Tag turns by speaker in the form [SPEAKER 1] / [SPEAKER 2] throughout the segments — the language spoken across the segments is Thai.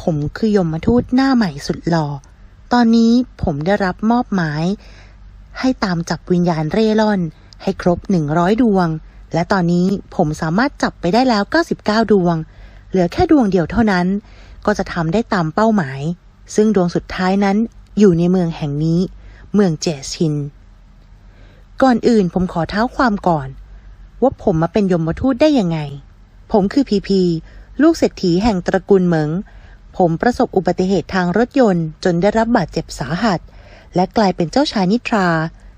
[SPEAKER 1] ผมคือยมทูตหน้าใหม่สุดหล่อ ตอนนี้ผมได้รับมอบหมาย ให้ตามจับวิญญาณเร่ร่อน ให้ครบ100ดวง และตอนนี้ผมสามารถจับไปได้แล้ว 99 ดวง เหลือแค่ดวงเดียวเท่านั้น ก็จะทำได้ตามเป้าหมาย ซึ่งดวงสุดท้ายนั้นอยู่ในเมืองแห่งนี้ เมืองเจชิน ก่อนอื่นผมขอเท้าความก่อน ว่าผมมาเป็นยมทูตได้ยังไง ผมคือพีพี ลูกเศรษฐีแห่งตระกูลเหมิง ผมประสบอุบัติเหตุทางรถยนต์ จนได้รับบาดเจ็บสาหัส และกลายเป็นเจ้าชายนิทรา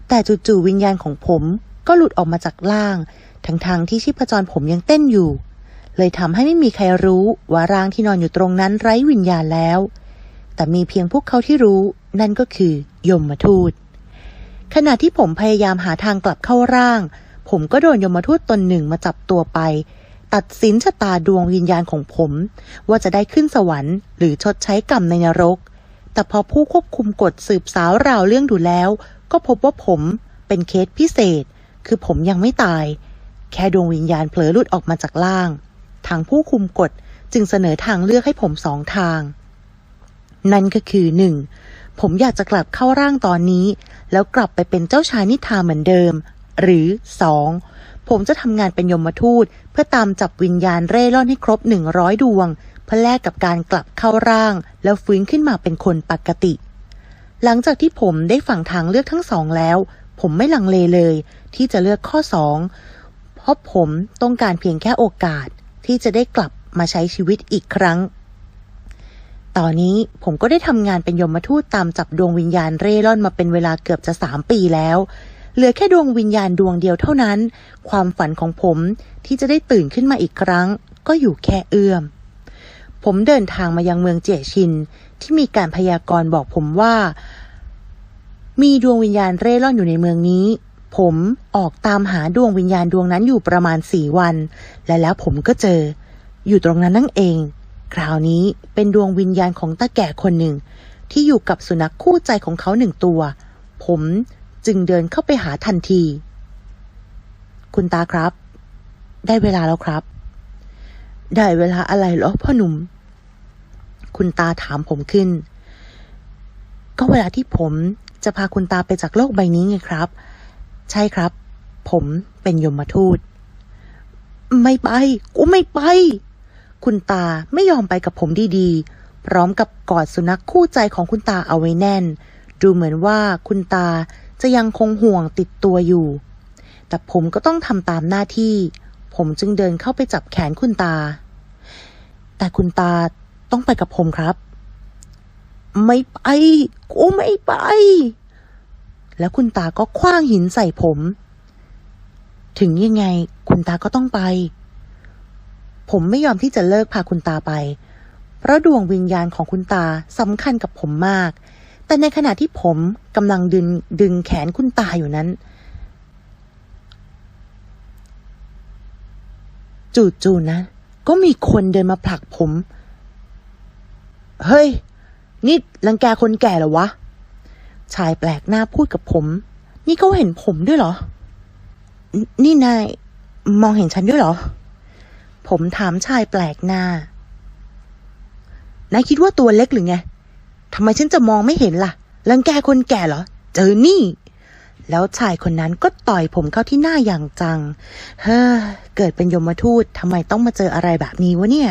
[SPEAKER 1] แต่จู่ๆวิญญาณของผมก็หลุดออกมาจากล่าง ทั้งๆทที่ชีพจรผมยังเต้นอยู่ เลยทำให้ไม่มีใครรู้ว่าร่างที่นอนอยู่ตรงนั้นไร้วิญญาณแล้ว แต่มีเพียงพวกเขาที่รู้ นั่นก็คือยมทูตขณะที่ผมพยายามหาทางกลับเข้าร่าง ผมก็โดนยมทูตตนหนึ่งมาจับตัวไป ตัดสินชะตาดวงวิญญาณของผม ว่าจะได้ขึ้นสวรรค์ หรือชดใช้กรรมในนรก แต่พอผู้ควบคุมกฎสืบสาวราวเรื่องดูแล้ว ก็พบว่าผมเป็นเคสพิเศษ คือผมยังไม่ตาย แค่ดวงวิญญาณเผลอหลุดออกมาจากล่าง ทางผู้คุมกฎจึงเสนอทางเลือกให้ผมสองทาง นั่นก็คือหนึ่งผมอยากจะกลับเข้าร่างตอนนี้ แล้วกลับไปเป็นเจ้าชายนิทราเหมือนเดิม หรือสอง ผมจะทำงานเป็นยมทูต เพื่อตามจับวิญญาณเร่ร่อนให้ครบหนึ่งร้อยดวง เพื่อแลกกับการกลับเข้าร่าง แล้วฟื้นขึ้นมาเป็นคนปกติ หลังจากที่ผมได้ฝังทางเลือกทั้งสองแล้ว ผมไม่ลังเลเลย ที่จะเลือกข้อสองเพราะผมต้องการเพียงแค่โอกาสที่จะได้กลับมาใช้ชีวิตอีกครั้งตอนนี้ผมก็ได้ทำงานเป็นยมทูตตามจับดวงวิญญาณเร่ร่อนมาเป็นเวลาเกือบจะสามปีแล้ว เหลือแค่ดวงวิญญาณดวงเดียวเท่านั้น ความฝันของผมที่จะได้ตื่นขึ้นมาอีกครั้ง ก็อยู่แค่เอื้อม ผมเดินทางมายังเมืองเจียชิน ที่มีการพยากรณ์บอกผมว่า มีดวงวิญญาณเร่ร่อนอยู่ในเมืองนี้ ผมออกตามหาดวงวิญญาณดวงนั้นอยู่ประมาณสี่วัน และแล้วผมก็เจอ อยู่ตรงนั้นนั่นเอง คราวนี้เป็นดวงวิญญาณของตาแก่คนหนึ่งที่อยู่กับสุนัขคู่ใจของเขาหนึ่งตัว ผม จึงเดินเข้าไปหาทันที คุณตาครับ ได้เวลาแล้วครับ ได้เวลาอะไรหรอพ่อหนุ่ม คุณตาถามผมขึ้น ก็เวลาที่ผมจะพาคุณตาไปจากโลกใบนี้ไงครับ ใช่ครับ ผมเป็นยมทูต ไม่ไป กูไม่ไป คุณตาไม่ยอมไปกับผมดีๆ พร้อมกับกอดสุนัขคู่ใจของคุณตาเอาไว้แน่น ดูเหมือนว่าคุณตา จะยังคงห่วงติดตัวอยู่ แต่ผมก็ต้องทำตามหน้าที่ ผมจึงเดินเข้าไปจับแขนคุณตา แต่คุณตาต้องไปกับผมครับ ไม่ไป กูไม่ไป แล้วคุณตาก็คว้างหินใส่ผม ถึงยังไง คุณตาก็ต้องไป ผมไม่ยอมที่จะเลิกพาคุณตาไป เพราะดวงวิญญาณของคุณตาสำคัญกับผมมาก แต่ในขณะที่ผมกำลังดึงดึงแขนคุณตาอยู่นั้น จู่ๆนะ ก็มีคนเดินมาผลักผม เฮ้ย นี่รังแกคนแก่เหรอวะ ชายแปลกหน้าพูดกับผม นี่เขาเห็นผมด้วยเหรอ นี่นายมองเห็นฉันด้วยเหรอ ผมถามชายแปลกหน้านายคิดว่าตัวเล็กหรือไง ทำไมฉันจะมองไม่เห็นล่ะ รังแกคนแก่เหรอ เจอนี่ แล้วชายคนนั้นก็ต่อยผมเข้าที่หน้าอย่างจัง เฮ้อ เกิดเป็นยมทูตทำไมต้องมาเจออะไรแบบนี้วะเนี่ย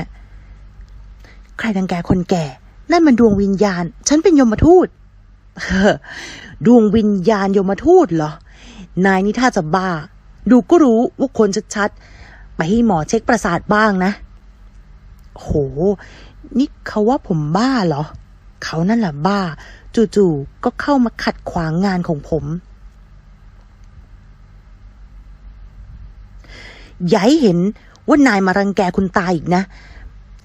[SPEAKER 1] ใครรังแกคนแก่ นั่นมันดวงวิญญาณ ฉันเป็นยมทูต เฮ้อ ดวงวิญญาณยมทูตเหรอ นายนี่ถ้าจะบ้า ดูก็รู้ว่าคนชัดๆ ไปให้หมอเช็คประสาทบ้างนะ โห นี่เขาว่าผมบ้าเหรอ เขานั่นแหละบ้า จู่ๆก็เข้ามาขัดขวางงานของผมอย่าให้เห็นว่านายมารังแกคุณตาอีกนะ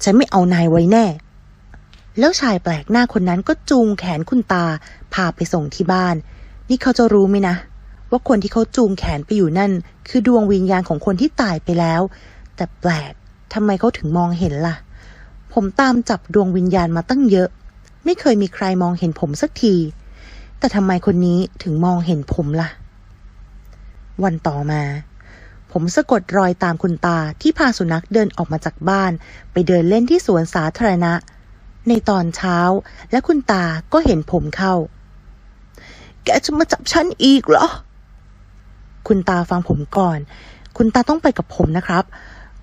[SPEAKER 1] ฉันไม่เอานายไว้แน่ แล้วชายแปลกหน้าคนนั้นก็จูงแขนคุณตา พาไปส่งที่บ้าน นี่เขาจะรู้ไหมนะ ว่าคนที่เขาจูงแขนไปอยู่นั่น คือดวงวิญญาณของคนที่ตายไปแล้ว แต่แปลกทำไมเขาถึงมองเห็นล่ะ ผมตามจับดวงวิญญาณมาตั้งเยอะ ไม่เคยมีใครมองเห็นผมสักที แต่ทำไมคนนี้ถึงมองเห็นผมล่ะ วันต่อมา ผมสะกดรอยตามคุณตาที่พาสุนัขเดินออกมาจากบ้าน ไปเดินเล่นที่สวนสาธารณะ ในตอนเช้า และคุณตาก็เห็นผมเข้า แกจะมาจับฉันอีกเหรอ คุณตาฟังผมก่อน คุณตาต้องไปกับผมนะครับ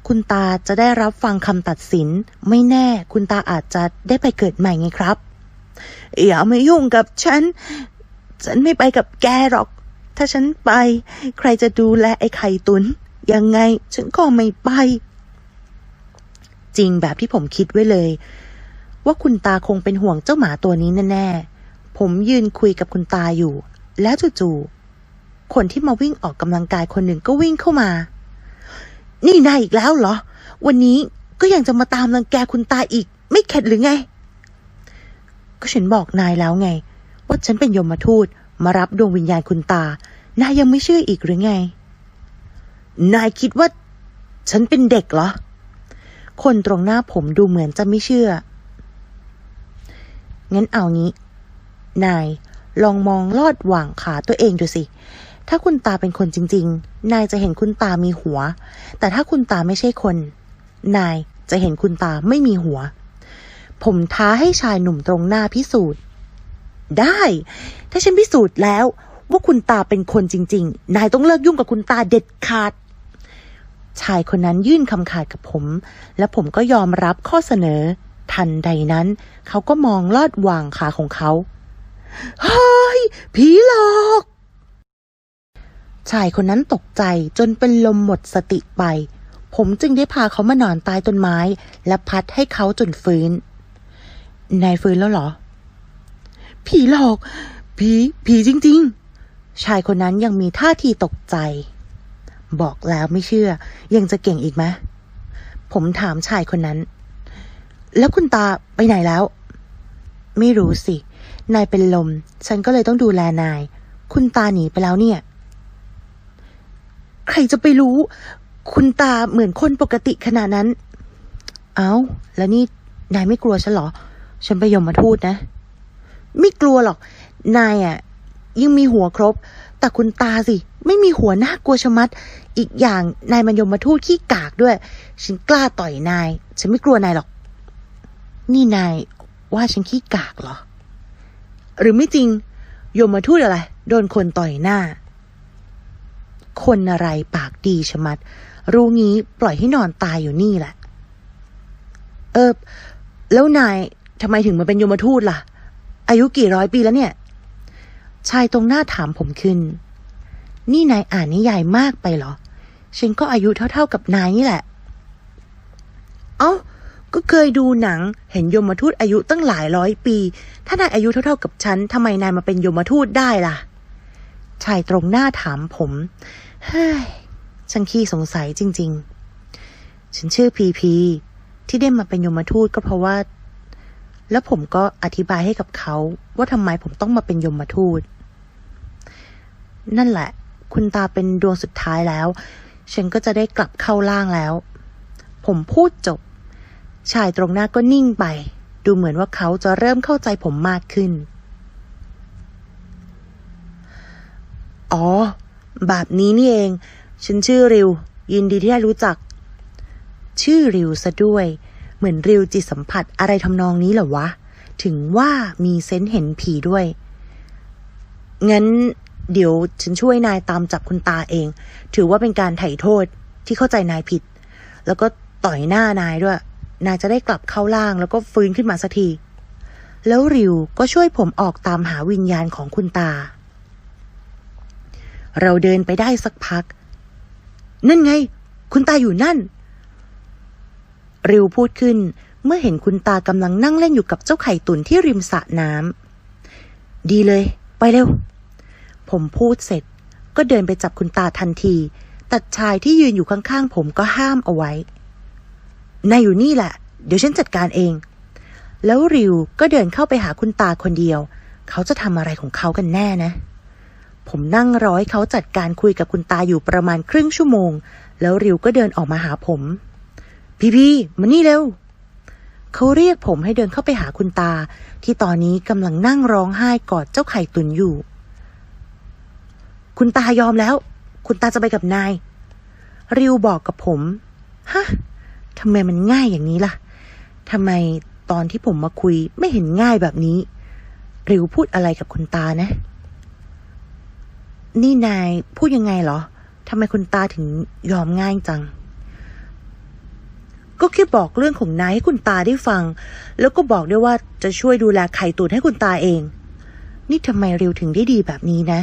[SPEAKER 1] คุณตาจะได้รับฟังคำตัดสิน ไม่แน่ คุณตาอาจจะได้ไปเกิดใหม่ไงครับ อย่ามายุ่งกับฉัน ฉันไม่ไปกับแกหรอก ถ้าฉันไป ใครจะดูแลไอ้ไข่ตุน ยังไงฉันก็ไม่ไป จริงแบบที่ผมคิดไว้เลย ว่าคุณตาคงเป็นห่วงเจ้าหมาตัวนี้แน่ๆ ผมยืนคุยกับคุณตาอยู่ แล้วจู่ๆ คนที่มาวิ่งออกกำลังกายคนหนึ่งก็วิ่งเข้ามา นี่นายอีกแล้วเหรอ วันนี้ก็ยังจะมาตามรังแกคุณตาอีก ไม่เข็ดหรือไง ก็ฉันบอกนายแล้วไง ว่าฉันเป็นยมทูตมารับดวงวิญญาณคุณตา นายยังไม่เชื่ออีกหรือไง นายคิดว่า ฉันเป็นเด็กเหรอ คนตรงหน้าผมดูเหมือนจะไม่เชื่อ งั้นเอางี้ นายลองมองลอดหว่างขาตัวเองดูสิ ถ้าคุณตาเป็นคนจริง ๆ นายจะเห็นคุณตามีหัว แต่ถ้าคุณตาไม่ใช่คน นายจะเห็นคุณตาไม่มีหัว ผมท้าให้ชายหนุ่มตรงหน้าพิสูจน์ ได้ ถ้าฉันพิสูจน์แล้วว่าคุณตาเป็นคนจริง ๆ นายต้องเลิกยุ่งกับคุณตาเด็ดขาด ชายคนนั้นยื่นคำขาดกับผม และผมก็ยอมรับข้อเสนอ ทันใดนั้น เขาก็มองลอดวางขาของเขา เฮ้ย ผีหลอก ชายคนนั้นตกใจจนเป็นลมหมดสติไป ผมจึงได้พาเขามานอนใต้ต้นไม้ และพัดให้เขาจนฟื้น นายฟื้นแล้วเหรอ ผีหลอก ผี ผีจริง ๆ ชายคนนั้นยังมีท่าทีตกใจ บอกแล้วไม่เชื่อ ยังจะเก่งอีกไหมผมถามชายคนนั้น แล้วคุณตาไปไหนแล้ว ไม่รู้สิ นายเป็นลม ฉันก็เลยต้องดูแลนาย คุณตาหนีไปแล้วเนี่ย ใครจะไปรู้ คุณตาเหมือนคนปกติขนาดนั้น เอา้า แล้วนี่นายไม่กลัวฉันเหรอ ฉันไปยมมาทูตนะ ไม่กลัวหรอก นายอะยังมีหัวครบ แต่คุณตาสิ ไม่มีหัวน่ากลัวชะมัด อีกอย่างนายมันยมมาทูตขี้กากด้วย ฉันกล้าต่อยนาย ฉันไม่กลัวนายหรอก นี่นายว่าฉันขี้กากเหรอ หรือไม่จริง ยมมาทูตอะไร โดนคนต่อยหน้า คนอะไรปากดีชะมัด รู้งี้ปล่อยให้นอนตายอยู่นี่แหละ เออแล้วนาย ทำไมถึงมาเป็นยมทูตล่ะ อายุกี่ร้อยปีแล้วเนี่ย ชายตรงหน้าถามผมขึ้น นี่นายอ่านนิยายมากไปเหรอ ฉันก็อายุเท่าๆกับนายนี่แหละ เอ้า ก็เคยดูหนัง เห็นยมทูตอายุตั้งหลายร้อยปี ถ้านายอายุเท่าๆกับฉันทำไมนายมาเป็นยมทูตได้ล่ะ ชายตรงหน้าถามผม เฮ้ย ฉันขี้สงสัยจริง ๆ ฉันชื่อพีพีที่ได้มาเป็นยมทูตก็เพราะว่า แล้วผมก็อธิบายให้กับเขาว่าทำไมผมต้องมาเป็นยมทูต นั่นแหละ คุณตาเป็นดวงสุดท้ายแล้ว ฉันก็จะได้กลับเข้าล่างแล้ว ผมพูดจบ ชายตรงหน้าก็นิ่งไป ดูเหมือนว่าเขาจะเริ่มเข้าใจผมมากขึ้น อ๋อ แบบนี้นี่เอง ฉันชื่อริว ยินดีที่ได้รู้จัก ชื่อริวซะด้วย เหมือนริวจิตสัมผัสอะไรทำนองนี้เหรอวะ ถึงว่ามีเซนส์เห็นผีด้วย งั้นเดี๋ยวฉันช่วยนายตามจับคุณตาเอง ถือว่าเป็นการไถ่โทษที่เข้าใจนายผิด แล้วก็ต่อยหน้านายด้วย นายจะได้กลับเข้าล่างแล้วก็ฟื้นขึ้นมาสักที แล้วริวก็ช่วยผมออกตามหาวิญญาณของคุณตา เราเดินไปได้สักพัก นั่นไง คุณตาอยู่นั่น ริวพูดขึ้น เมื่อเห็นคุณตากำลังนั่งเล่นอยู่กับเจ้าไข่ตุนที่ริมสระน้ำดีเลย ไปเร็ว ผมพูดเสร็จ ก็เดินไปจับคุณตาทันที แต่ชายที่ยืนอยู่ข้างๆ ผมก็ห้ามเอาไว้นายอยู่นี่แหละ เดี๋ยวฉันจัดการเอง แล้วริวก็เดินเข้าไปหาคุณตาคนเดียว เขาจะทำอะไรของเขากันแน่นะ ผมนั่งรอให้เขาจัดการคุยกับคุณตาอยู่ประมาณครึ่งชั่วโมง แล้วริวก็เดินออกมาหาผม พี่พี่มานี่เร็ว เขาเรียกผมให้เดินเข้าไปหาคุณตา ที่ตอนนี้กำลังนั่งร้องไห้กอดเจ้าไข่ตุนอยู่ คุณตายอมแล้ว คุณตาจะไปกับนาย ริวบอกกับผม ฮะทำไมมันง่ายอย่างนี้ล่ะทำไมตอนที่ผมมาคุยไม่เห็นง่ายแบบนี้ ริวพูดอะไรกับคุณตานะ นี่นายพูดยังไงเหรอทำไมคุณตาถึงยอมง่ายจัง ก็แค่บอกเรื่องของนายให้คุณตาได้ฟัง แล้วก็บอกด้วยว่าจะช่วยดูแลไข่ตูดให้คุณตาเอง นี่ทำไมริวถึงได้ดีแบบนี้นะ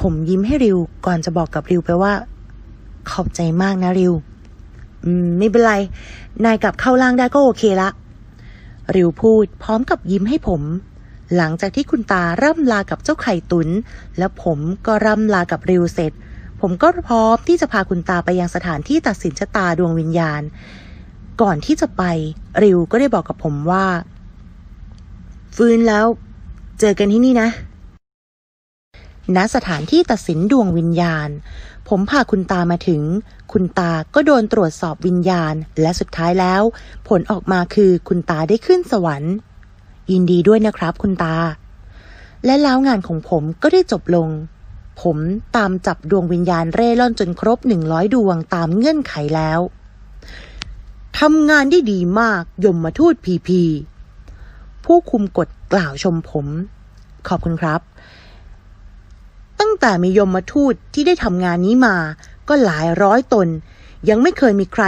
[SPEAKER 1] ผมยิ้มให้ริวก่อนจะบอกกับริวไปว่า ขอบใจมากนะริว อืม ไม่เป็นไร นายกลับเข้าล่างได้ก็โอเคละ ริวพูดพร้อมกับยิ้มให้ผม หลังจากที่คุณตาร่ำลากับเจ้าไข่ตุน แล้วผมก็ร่ำลากับริวเสร็จผมก็พร้อมที่จะพาคุณตาไปยังสถานที่ตัดสินชะตาดวงวิญญาณ ก่อนที่จะไป ริวก็ได้บอกกับผมว่า ฟื้นแล้ว เจอกันที่นี่นะ ณ สถานที่ตัดสินดวงวิญญาณ ผมพาคุณตามาถึง คุณตาก็โดนตรวจสอบวิญญาณ และสุดท้ายแล้ว ผลออกมาคือคุณตาได้ขึ้นสวรรค์ ยินดีด้วยนะครับคุณตา และแล้วงานของผมก็ได้จบลงผมตามจับดวงวิญญาณเร่ร่อนจนครบหนึ่งร้อยดวงตามเงื่อนไขแล้ว ทำงานได้ดีมากยมมาทูตพีพี ผู้คุมกฎกล่าวชมผม ขอบคุณครับ ตั้งแต่มียมมาทูตที่ได้ทำงานนี้มา ก็หลายร้อยตน ยังไม่เคยมีใคร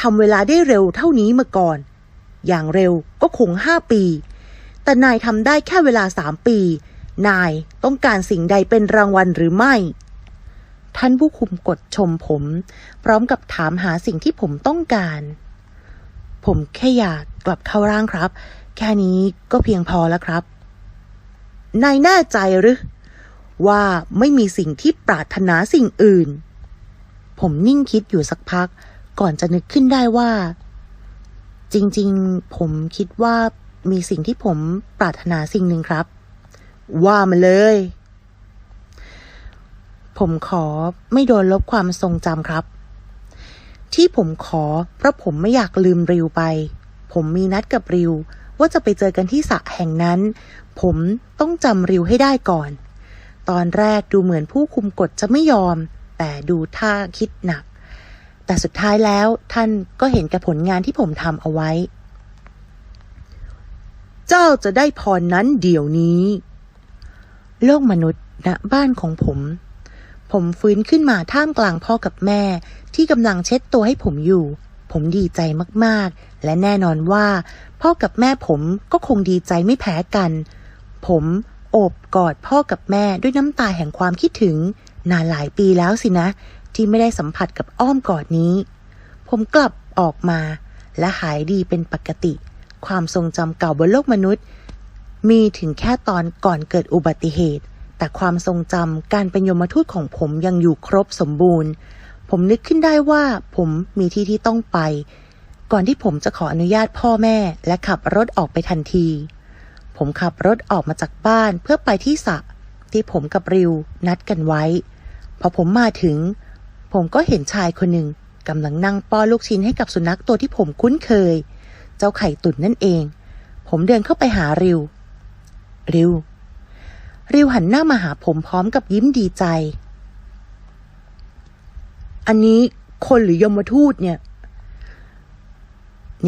[SPEAKER 1] ทำเวลาได้เร็วเท่านี้มาก่อน อย่างเร็วก็คงห้าปี แต่นายทำได้แค่เวลาสามปี นายต้องการสิ่งใดเป็นรางวัลหรือไม่ท่านผู้คุมกฎชมผม พร้อมกับถามหาสิ่งที่ผมต้องการ ผมแค่อยากกลับเข้าร่างครับ แค่นี้ก็เพียงพอแล้วครับ นายแน่ใจหรือ ว่าไม่มีสิ่งที่ปรารถนาสิ่งอื่น ผมนิ่งคิดอยู่สักพัก ก่อนจะนึกขึ้นได้ว่า จริงๆ ผมคิดว่ามีสิ่งที่ผมปรารถนาสิ่งหนึ่งครับ ว่ามาเลย ผมขอไม่โดนลบความทรงจำครับ ที่ผมขอ เพราะผมไม่อยากลืมริวไป ผมมีนัดกับริว ว่าจะไปเจอกันที่สระแห่งนั้น ผมต้องจำริวให้ได้ก่อน ตอนแรกดูเหมือนผู้คุมกฎจะไม่ยอม แต่ดูท่าคิดหนัก แต่สุดท้ายแล้วท่านก็เห็นกับผลงานที่ผมทำเอาไว้ เจ้าจะได้พรนั้นเดี๋ยวนี้ โลกมนุษย์ณบ้านของผม ผมฟื้นขึ้นมาท่ามกลางพ่อกับแม่ ที่กำลังเช็ดตัวให้ผมอยู่ ผมดีใจมากๆ และแน่นอนว่า พ่อกับแม่ผมก็คงดีใจไม่แพ้กัน ผมโอบกอดพ่อกับแม่ด้วยน้ำตาแห่งความคิดถึง นานหลายปีแล้วสินะ ที่ไม่ได้สัมผัสกับอ้อมกอดนี้ ผมกลับออกมา และหายดีเป็นปกติ ความทรงจำเก่าบนโลกมนุษย์ มีถึงแค่ตอนก่อนเกิดอุบัติเหตุ แต่ความทรงจำการเป็นยมทูตของผมยังอยู่ครบสมบูรณ์ ผมนึกขึ้นได้ว่าผมมีที่ที่ต้องไป ก่อนที่ผมจะขออนุญาตพ่อแม่ และขับรถออกไปทันที ผมขับรถออกมาจากบ้านเพื่อไปที่สระที่ผมกับริวนัดกันไว้ พอผมมาถึง ผมก็เห็นชายคนหนึ่งกำลังนั่งป้อนลูกชิ้นให้กับสุนัขตัวที่ผมคุ้นเคย เจ้าไข่ตุ่นนั่นเอง ผมเดินเข้าไปหาริว ริว ริวหันหน้ามาหาผมพร้อมกับยิ้มดีใจ อันนี้คนหรือยมทูตเนี่ย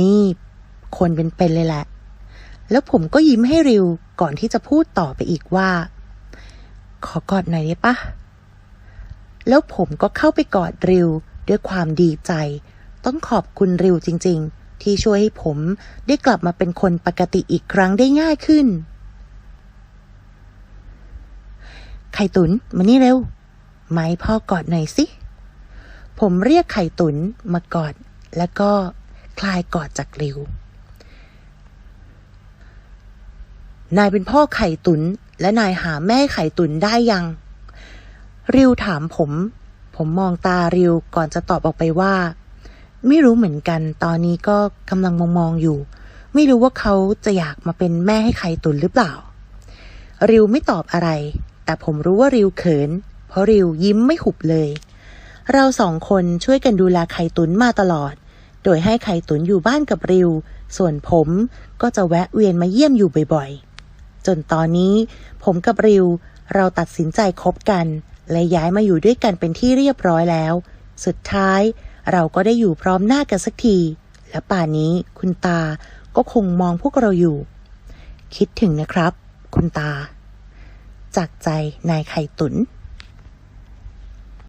[SPEAKER 1] นี่ คนเป็นๆเลยแหละ แล้วผมก็ยิ้มให้ริวก่อนที่จะพูดต่อไปอีกว่า ขอกอดหน่อยได้ปะแล้วผมก็เข้าไปกอดริวด้วยความดีใจ ต้องขอบคุณริวจริง ๆ ที่ช่วยให้ผมได้กลับมาเป็นคนปกติอีกครั้งได้ง่ายขึ้น ไข่ตุนมานี่เร็ว ไม้พ่อกอดหน่อยสิ ผมเรียกไข่ตุนมากอด แล้วก็คลายกอดจากริว นายเป็นพ่อไข่ตุน และนายหาแม่ไข่ตุนได้ยัง ริวถามผม ผมมองตาริวก่อนจะตอบออกไปว่า ไม่รู้เหมือนกัน ตอนนี้ก็กำลังมองมองๆอยู่ ไม่รู้ว่าเขาจะอยากมาเป็นแม่ให้ไข่ตุนหรือเปล่า ริวไม่ตอบอะไร แต่ผมรู้ว่าริวเขิน เพราะริวยิ้มไม่หุบเลย เราสองคนช่วยกันดูแลไข่ตุนมาตลอด โดยให้ไข่ตุนอยู่บ้านกับริว ส่วนผมก็จะแวะเวียนมาเยี่ยมอยู่บ่อยๆ จนตอนนี้ผมกับริวเราตัดสินใจคบกัน และย้ายมาอยู่ด้วยกันเป็นที่เรียบร้อยแล้ว สุดท้ายเราก็ได้อยู่พร้อมหน้ากันสักที และป่านนี้คุณตาก็คงมองพวกเราอยู่ คิดถึงนะครับ คุณตา จากใจนายไข่ตุน